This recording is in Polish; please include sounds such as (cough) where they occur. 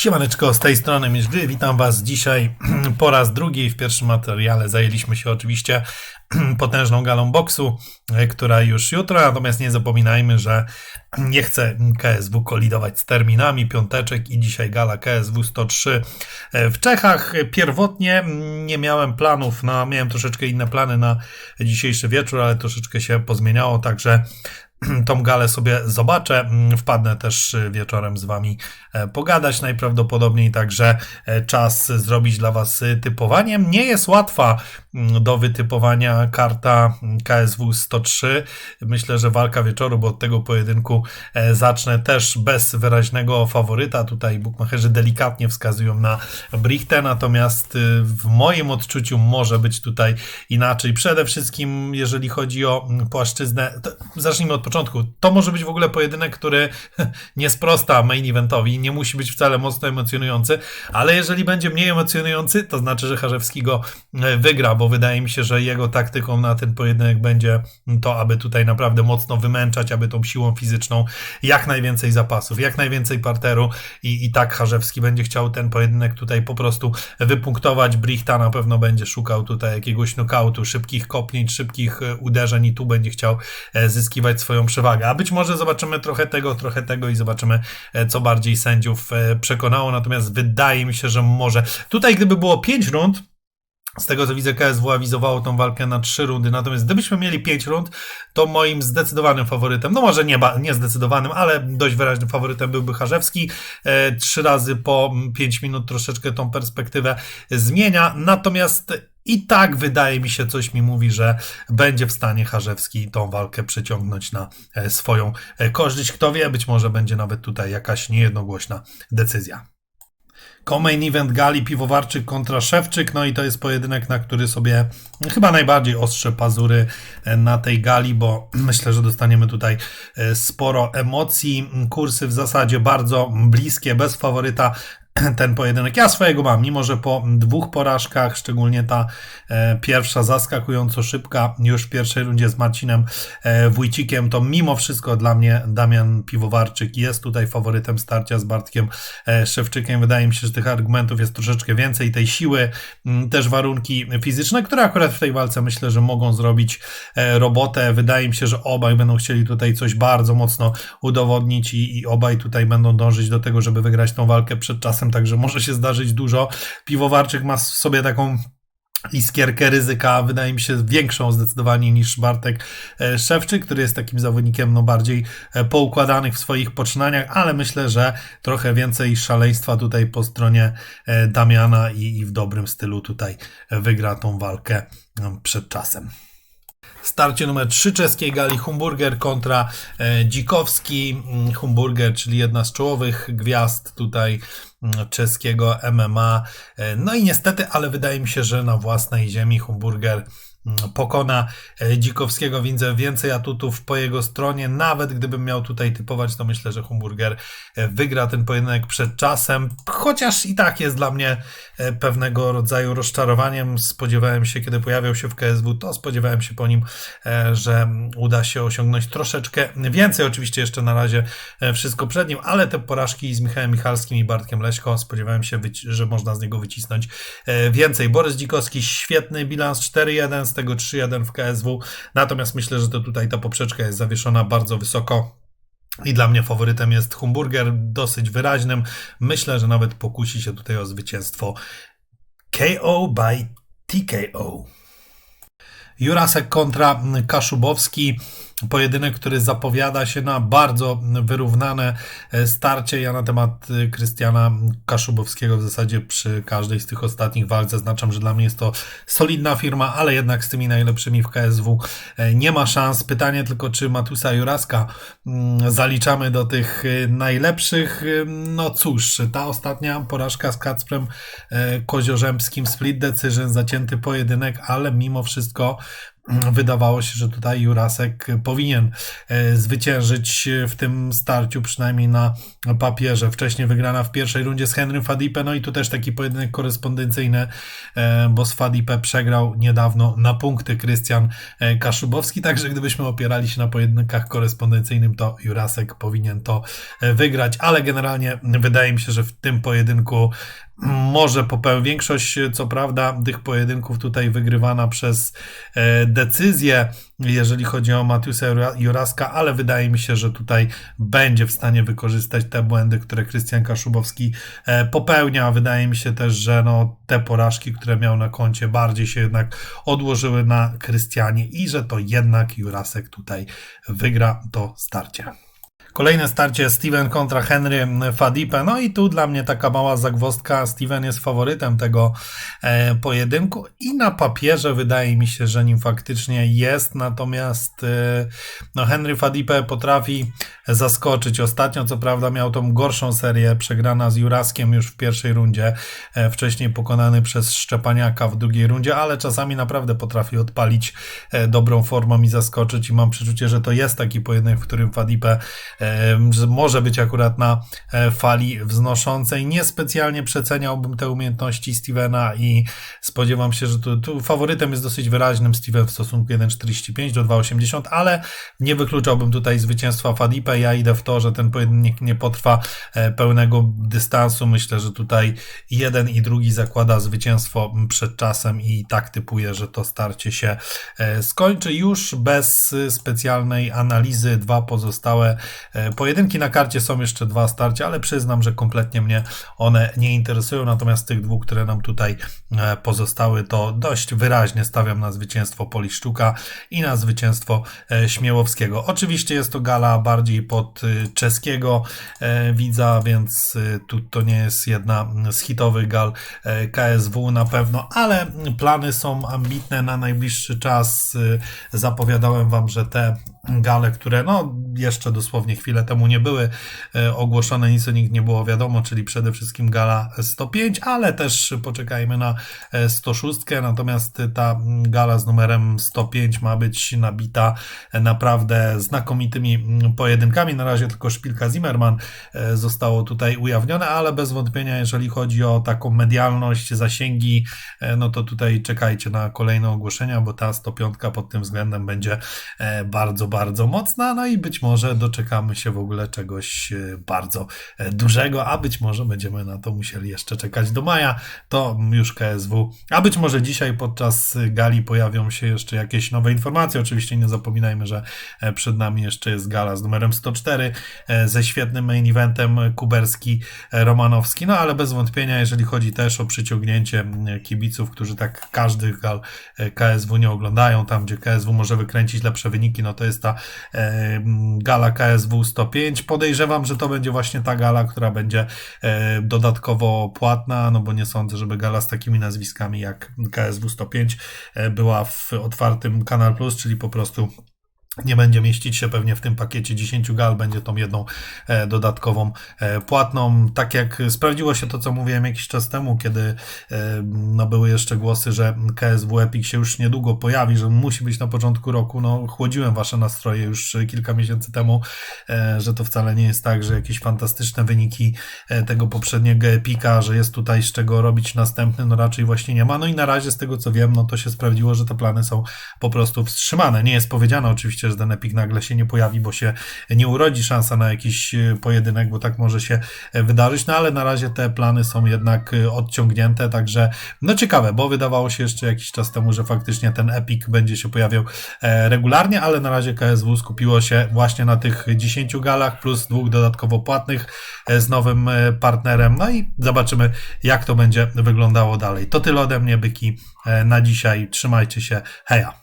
Siemaneczko, z tej strony Mieszgry, witam Was dzisiaj (clears throat) po raz drugi. W pierwszym materiale zajęliśmy się oczywiście (clears throat) potężną galą boksu, e, która już jutro, natomiast nie zapominajmy, że (clears throat) nie chcę KSW kolidować z terminami, piąteczek i dzisiaj gala KSW 103 e, w Czechach. Pierwotnie nie miałem planów na, miałem troszeczkę inne plany na dzisiejszy wieczór, ale troszeczkę się pozmieniało, także (clears throat) tą galę sobie zobaczę. Mm, Wpadnę też y, wieczorem z Wami e, pogadać najprawdopodobniej, także e, czas zrobić dla Was y, typowanie. Nie jest łatwa mm, do wytypowania karta mm, KSW 103. Myślę, że walka wieczoru, bo od tego pojedynku e, zacznę też bez wyraźnego faworyta. Tutaj bukmacherzy delikatnie wskazują na Brichtę, natomiast y, w moim odczuciu może być tutaj inaczej. Przede wszystkim, jeżeli chodzi o płaszczyznę, zacznijmy od początku. To może być w ogóle pojedynek, który (laughs) nie sprosta main eventowi, nie musi być wcale mocno emocjonujący, ale jeżeli będzie mniej emocjonujący, to znaczy, że Harzewski go e, wygra, bo wydaje mi się, że jego taktyką na ten pojedynek będzie to, aby tutaj naprawdę mocno wymęczać, aby tą siłą fizyczną jak najwięcej zapasów, jak najwięcej parteru i, i tak Harzewski będzie chciał ten pojedynek tutaj po prostu wypunktować. Brichta na pewno będzie szukał tutaj jakiegoś knockoutu, szybkich kopnięć, szybkich e, uderzeń i tu będzie chciał e, zyskiwać swoją przewagę. A być może zobaczymy trochę tego, trochę tego i zobaczymy, e, co bardziej sędziów e, przekonało. Natomiast wydaje mi się, że może. Tutaj, gdyby było 5 rund, z tego co widzę, KSW awizowało tą walkę na trzy rundy, natomiast gdybyśmy mieli pięć rund, to moim zdecydowanym faworytem, no może nie, nie zdecydowanym, ale dość wyraźnym faworytem byłby Harzewski. E, trzy razy po pięć minut troszeczkę tą perspektywę zmienia, natomiast i tak wydaje mi się, coś mi mówi, że będzie w stanie Harzewski tą walkę przeciągnąć na e, swoją e, korzyść. Kto wie, być może będzie nawet tutaj jakaś niejednogłośna decyzja. Co-main event gali Piwowarczyk kontra Szewczyk, no i to jest pojedynek, na który sobie chyba najbardziej ostrze pazury e, na tej gali, bo (clears throat) myślę, że dostaniemy tutaj sporo emocji. Kursy w zasadzie bardzo bliskie, bez faworyta (clears throat) ten pojedynek. Ja swojego mam, mimo że po dwóch porażkach, szczególnie ta e, pierwsza zaskakująco szybka, już w pierwszej rundzie z Marcinem e, Wójcikiem, to mimo wszystko dla mnie Damian Piwowarczyk jest tutaj faworytem starcia z Bartkiem e, Szewczykiem. Wydaje mi się, że tych argumentów jest troszeczkę więcej, tej siły, m, też warunki fizyczne, które akurat w tej walce myślę, że mogą zrobić robotę. Wydaje mi się, że obaj będą chcieli tutaj coś bardzo mocno udowodnić i, i obaj tutaj będą dążyć do tego, żeby wygrać tą walkę przed czasem także może się zdarzyć dużo. Piwowarczyk ma w sobie taką iskierkę ryzyka, wydaje mi się, większą zdecydowanie niż Bartek e, Szewczyk, który jest takim zawodnikiem no, bardziej e, poukładanych w swoich poczynaniach, ale myślę, że trochę więcej szaleństwa tutaj po stronie e, Damiana i, i w dobrym stylu tutaj wygra tą walkę przed czasem. Starcie numer 3 czeskiej gali Humburger kontra e, Dzikowski. Mm, Humburger, czyli jedna z czołowych gwiazd tutaj mm, czeskiego MMA. E, no i niestety, ale wydaje mi się, że na własnej ziemi Humburger pokona e, Dzikowskiego, widzę więcej atutów po jego stronie. Nawet gdybym miał tutaj typować, to myślę, że Humburger e, wygra ten pojedynek przed czasem, chociaż i tak jest dla mnie e, pewnego rodzaju rozczarowaniem. Spodziewałem się, kiedy pojawiał się w KSW, to spodziewałem się po nim, że uda się osiągnąć troszeczkę więcej. Oczywiście jeszcze na razie wszystko przed nim, ale te porażki z Michałem Michalskim i Bartkiem Leśko spodziewałem się, że można z niego wycisnąć więcej. Borys Dzikowski, świetny bilans 4-1 tego 3-1 w KSW. Natomiast myślę, że to tutaj ta poprzeczka jest zawieszona bardzo wysoko. I dla mnie faworytem jest Humburger, dosyć wyraźnym. Myślę, że nawet pokusi się tutaj o zwycięstwo KO by TKO. Jurasek kontra Kaszubowski. Pojedynek, który zapowiada się na bardzo wyrównane e, starcie. Ja na temat e, Krystiana Kaszubowskiego w zasadzie przy każdej z tych ostatnich walk zaznaczam, że dla mnie jest to solidna firma, ale jednak z tymi najlepszymi w KSW e, nie ma szans. Pytanie tylko, czy Matusa Juraska mm, zaliczamy do tych najlepszych. No cóż, ta ostatnia porażka z Kacprem Koziorzemskim, split decision, zacięty pojedynek, ale mimo wszystko wydawało się, że tutaj Jurasek powinien e, zwyciężyć w tym starciu, przynajmniej na papierze. Wcześniej wygrana w pierwszej rundzie z Henrym Fadipe, no i tu też taki pojedynek korespondencyjny, e, bo z Fadipe przegrał niedawno na punkty Krystian e, Kaszubowski, także gdybyśmy opierali się na pojedynkach korespondencyjnym, to Jurasek powinien to wygrać, ale generalnie wydaje mi się, że w tym pojedynku może popełnić. Większość, co prawda, tych pojedynków tutaj wygrywana przez e, decyzję, jeżeli chodzi o Matiusa Juraska, ale wydaje mi się, że tutaj będzie w stanie wykorzystać te błędy, które Krystian Kaszubowski e, popełnia. Wydaje mi się też, że no, te porażki, które miał na koncie, bardziej się jednak odłożyły na Krystianie i że to jednak Jurasek tutaj wygra to starcie. Kolejne starcie Steven kontra Henry Fadipe. No i tu dla mnie taka mała zagwostka. Steven jest faworytem tego e, pojedynku i na papierze wydaje mi się, że nim faktycznie jest. Natomiast e, no Henry Fadipe potrafi zaskoczyć. Ostatnio co prawda miał tą gorszą serię, przegrana z Juraskiem już w pierwszej rundzie. E, wcześniej pokonany przez Szczepaniaka w drugiej rundzie, ale czasami naprawdę potrafi odpalić e, dobrą formą i zaskoczyć i mam przeczucie, że to jest taki pojedynek, w którym Fadipe że może być akurat na e, fali wznoszącej. Niespecjalnie przeceniałbym te umiejętności Stevena i spodziewam się, że tu, tu faworytem jest dosyć wyraźnym Steven w stosunku 1,45 do 2,80, ale nie wykluczałbym tutaj zwycięstwa Fadipe. Ja idę w to, że ten pojedynek nie potrwa e, pełnego dystansu. Myślę, że tutaj jeden i drugi zakłada zwycięstwo przed czasem i tak typuję, że to starcie się e, skończy już bez specjalnej analizy. Dwa pozostałe pojedynki na karcie są jeszcze dwa starcia, ale przyznam, że kompletnie mnie one nie interesują. Natomiast tych dwóch, które nam tutaj e, pozostały, to dość wyraźnie stawiam na zwycięstwo Poliszczuka i na zwycięstwo e, Śmiałowskiego. Oczywiście jest to gala bardziej pod czeskiego widza, więc tu to nie jest jedna z hitowych gal KSW na pewno, ale plany są ambitne na najbliższy czas. Zapowiadałem Wam, że te gale, które no jeszcze dosłownie chwilę temu nie były e, ogłoszone, nic o nich nie było wiadomo, czyli przede wszystkim gala 105, ale też poczekajmy na 106, e, natomiast ta gala z numerem 105 ma być nabita naprawdę znakomitymi pojedynkami. Na razie tylko szpilka Zimmerman e, zostało tutaj ujawnione, ale bez wątpienia, jeżeli chodzi o taką medialność, zasięgi, no to tutaj czekajcie na kolejne ogłoszenia, bo ta 105 pod tym względem będzie bardzo, bardzo mocna, no i być może doczekamy się w ogóle czegoś e, bardzo e, dużego, a być może będziemy na to musieli jeszcze czekać do maja, to już KSW, a być może dzisiaj podczas gali pojawią się jeszcze jakieś nowe informacje, oczywiście nie zapominajmy, że e, przed nami jeszcze jest gala z numerem 104 ze świetnym main eventem Kuberski-Romanowski, no ale bez wątpienia, jeżeli chodzi też o przyciągnięcie kibiców, którzy tak każdych gal KSW nie oglądają, tam gdzie KSW może wykręcić lepsze wyniki, no to jest ta e, gala KSW 105. Podejrzewam, że to będzie właśnie ta gala, która będzie e, dodatkowo płatna, no bo nie sądzę, żeby gala z takimi nazwiskami jak KSW 105 e, była w otwartym Kanal Plus, czyli po prostu nie będzie mieścić się pewnie w tym pakiecie 10 gal, będzie tą jedną e, dodatkową e, płatną. Tak jak sprawdziło się to, co mówiłem jakiś czas temu, kiedy e, no, były jeszcze głosy, że KSW Epic się już niedługo pojawi, że musi być na początku roku. No, chłodziłem wasze nastroje już kilka miesięcy temu, że to wcale nie jest tak, że jakieś fantastyczne wyniki tego poprzedniego Epika, że jest tutaj z czego robić następny, no raczej właśnie nie ma. No i na razie z tego co wiem, no to się sprawdziło, że te plany są po prostu wstrzymane. Nie jest powiedziane oczywiście, że ten Epic nagle się nie pojawi, bo się nie urodzi szansa na jakiś e, pojedynek, bo tak może się e, wydarzyć, no ale na razie te plany są jednak e, odciągnięte, także no ciekawe, bo wydawało się jeszcze jakiś czas temu, że faktycznie ten Epic będzie się pojawiał regularnie, ale na razie KSW skupiło się właśnie na tych 10 galach plus dwóch dodatkowo płatnych z nowym partnerem, no i zobaczymy jak to będzie wyglądało dalej. To tyle ode mnie, byki na dzisiaj. Trzymajcie się. Heja!